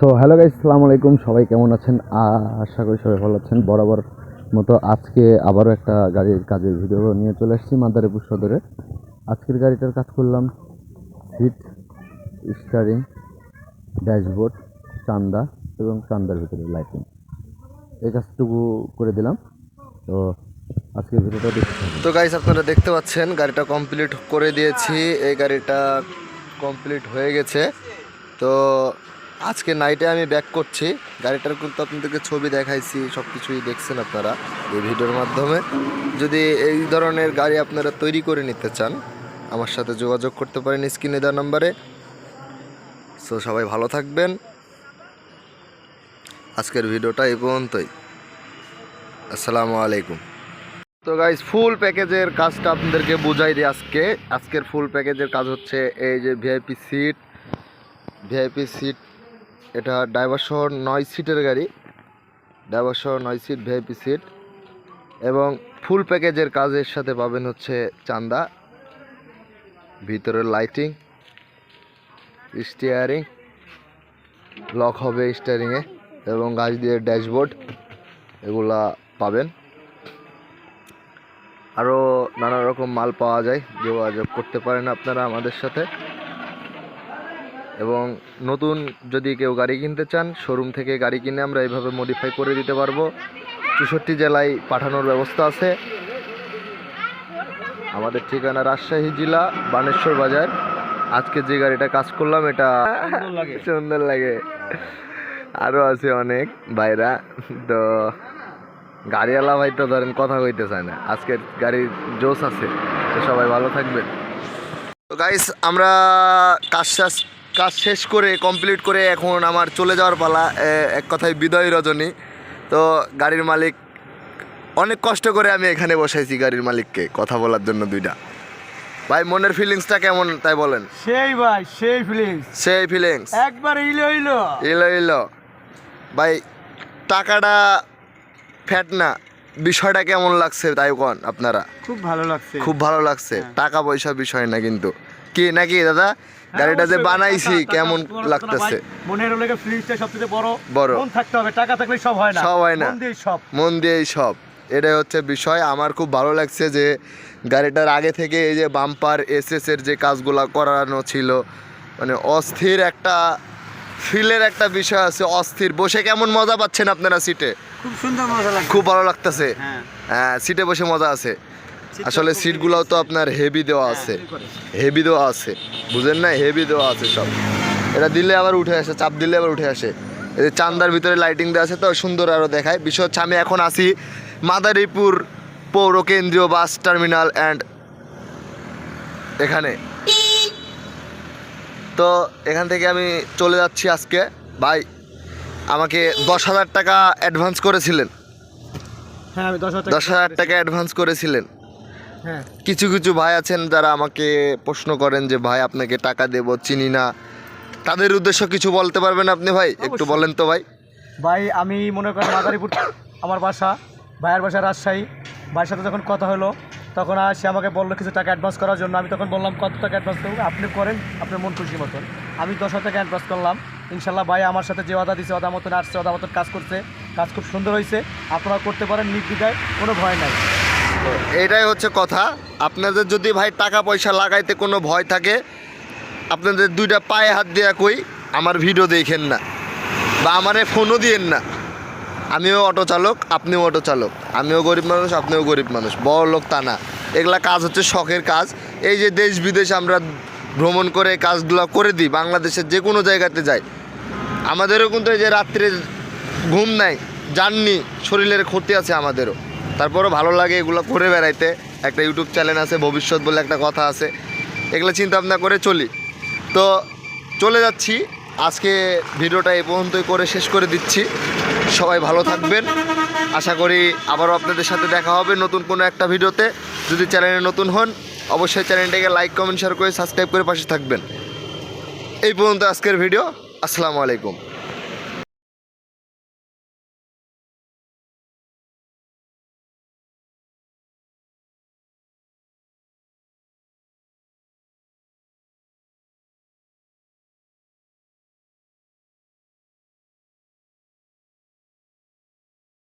So hello guys আসসালামু আলাইকুম। সবাই কেমন আছেন? আশা করি সবাই ভালো আছেন। বরাবর মতো আজকে আবারও একটা গাড়ির কাজের ভিডিও নিয়ে চলে আসছি মাদারীপুর সদরে। আজকের গাড়িটার কাজ করলাম হিট স্টারিং ড্যাশবোর্ড চান্দা এবং চান্দার ভিতরে লাইটিং এই কাজটুকু করে দিলাম। তো আজকের ভিডিওটা দেখতে তো গাইস আপনারা দেখতে পাচ্ছেন, গাড়িটা কমপ্লিট করে দিয়েছি। এই গাড়িটা কমপ্লিট হয়ে গেছে। তো আজকে নাইটে আমি ব্যাক করছি। গাড়িটার কিন্তু আপনাদেরকে ছবি দেখাইছি সব কিছুই দেখছেন আপনারা এই ভিডিওর মাধ্যমে। যদি এই ধরনের গাড়ি আপনারা তৈরি করে নিতে চান, আমার সাথে যোগাযোগ করতে পারেন স্ক্রিনে দেওয়া নাম্বারে। সো সবাই ভালো থাকবেন। আজকের ভিডিওটা এই পর্যন্তই। আসসালামু আলাইকুম। তো গাইস ফুল প্যাকেজের কাজটা আপনাদেরকে বুঝাই দিই আজকে। আজকের ফুল প্যাকেজের কাজ হচ্ছে এই যে ভিআইপি সিট ভিআইপি সিট এটা ড্রাইভার সহ নয় সিটের গাড়ি। ড্রাইভার সহ নয় সিট, ভিআইপি সিট। এবং ফুল প্যাকেজের কাজের সাথে পাবেন হচ্ছে চান্দা, ভিতরের লাইটিং স্টিয়ারিং লক হবে স্টিয়ারিংয়ে এবং গাছ দিয়ে ড্যাশবোর্ড, এগুলা পাবেন। আরও নানা রকম মাল পাওয়া যায়, যোগাযোগ করতে পারেন আপনারা আমাদের সাথে। এবং নতুন যদি কেউ গাড়ি কিনতে চান শোরুম থেকে গাড়ি কিনে আমরা এইভাবে মডিফাই করে দিতে পারব। চৌষট্টি জেলায় পাঠানোর ব্যবস্থা আছে। আমাদের ঠিকানা রাজশাহী জেলা বানেশ্বর বাজার। আজকে যে গাড়িটা কাজ করলাম এটা সুন্দর লাগে। আরও আছে অনেক বাইরা তো গাড়িওয়ালা ভাই তো ধরেন কথা কইতে চায় না। আজকের গাড়ির জোশ আছে। তো সবাই ভালো থাকবেন। তো গাইস আমরা কাজ কাজ শেষ করে কমপ্লিট করে এখন আমার চলে যাওয়ার পালা এক কথায় বিদায় রজনী। তো গাড়ির মালিক অনেক কষ্ট করে আমি এখানে বসাইছি গাড়ির মালিককে কথা বলার জন্য দুইটা। ভাই মনের ফিলিংসটা কেমন তাই বলেন? সেই ভাই সেই ফিলিংস সেই ফিলিংস একবার ইলো ইলো। এলো এলো ভাই টাকাটা ফ্যাট না বিষয়টা কেমন লাগছে তাই কোন আপনারা? খুব ভালো লাগছে। খুব ভালো লাগছে। টাকা পয়সা বিষয় না কিন্তু। কি নাকি দাদা? গাড়িটা যে হ্যাঁ, বানাইছি কেমন লাগতেছে? মনের লেগে ফিলিংসটা সবচেয়ে বড়। বড়। মন থাকতে হবে টাকা থাকলে সব হয় না। সব হয় না। মন দিয়ে সব। মন দিয়েই সব। এটাই হচ্ছে বিষয়। আমার খুব ভালো লাগছে যে গাড়িটার আগে থেকে এই যে বাম্পার এসএস এর যে কাজগুলো করানো ছিল মানে অস্থির একটা ফিলের একটা বিষয় আছে অস্থির। বসে কেমন মজা পাচ্ছেন আপনারা সিটে খুব সুন্দর মজা লাগছে। খুব ভালো লাগতেছে। হ্যাঁ। হ্যাঁ সিটে বসে মজা আছে। আসলে সিটগুলোও তো আপনার হেভি দেওয়া আছে। হেভি দেওয়া আছে। বুঝেন না হেভি দেওয়া আছে সব। এটা দিলে আবার উঠে আসে চাপ দিলে আবার উঠে আসে। এই যে চান্দার ভিতরে লাইটিং দেওয়া আছে তো সুন্দর আরও দেখায়। বিষয় হচ্ছে আমি এখন আসি মাদারীপুর পৌর কেন্দ্রীয় বাস টার্মিনাল অ্যান্ড এখানে। তো এখান থেকে আমি চলে যাচ্ছি আজকে। ভাই আমাকে দশ হাজার টাকা অ্যাডভান্স করেছিলেন। হ্যাঁ আমি দশ হাজার টাকা অ্যাডভান্স করেছিলেন। হ্যাঁ কিছু কিছু ভাই আছেন যারা আমাকে প্রশ্ন করেন যে ভাই আপনাকে টাকা দেব চিনি না। তাদের উদ্দেশ্য কিছু বলতে পারবেন আপনি ভাই? একটু বলেন তো ভাই। ভাই আমি মনে করেন মাদারীপুর আমার বাসা ভাইয়ের বাসা রাজশাহী। ভাইয়ের সাথে যখন কথা হলো তখন আর সে আমাকে বলল কিছু টাকা অ্যাডভান্স করার জন্য। আমি তখন বললাম কত টাকা অ্যাডভান্স করব? আপনি করেন আপনার মন খুশি মতন। আমি দশ হাজার টাকা অ্যাডভান্স করলাম। ইনশাল্লাহ ভাই আমার সাথে যে অদা দিছে অদা মতন আসছে অদা মতন কাজ করছে কাজ খুব সুন্দর হয়েছে আপনারা করতে পারেন নির্দ্বিধায় কোনো ভয় নাই। এটাই হচ্ছে কথা। আপনাদের যদি ভাই টাকা পয়সা লাগাইতে কোনো ভয় থাকে, আপনাদের দুইটা পায়ে হাত দিয়ে কই, আমার ভিডিও দেখেন না, বা আমারে ফোনও দিয়েন না। আমিও অটো চালক, আপনিও অটো চালক। আমিও গরিব মানুষ, আপনিও গরিব মানুষ, বড় লোক তা না। এগুলা কাজ হচ্ছে শখের কাজ। এই যে দেশ বিদেশ আমরা ভ্রমণ করে কাজগুলো করে দিই, বাংলাদেশের যে কোনো জায়গাতে যাই। আমাদেরও কিন্তু এই যে রাত্রে ঘুম নাই, জাননি, শরীরের ক্ষতি আছে আমাদেরও। তারপরও ভালো লাগে এগুলো করে বেড়াইতে। একটা ইউটিউব চ্যানেল আছে, ভবিষ্যৎ বলে একটা কথা আছে। এগুলো চিন্তা ভাবনা করে চলি। তো চলে যাচ্ছি। আজকে ভিডিওটা এ পর্যন্তই করে শেষ করে দিচ্ছি। সবাই ভালো থাকবেন। আশা করি আবারও আপনাদের সাথে দেখা হবে নতুন কোনো একটা ভিডিওতে। যদি চ্যানেলে নতুন হন, অবশ্যই চ্যানেলটাকে লাইক কমেন্ট শেয়ার করে সাবস্ক্রাইব করে পাশে থাকবেন। এই পর্যন্ত আজকের ভিডিও। আসসালামু আলাইকুম।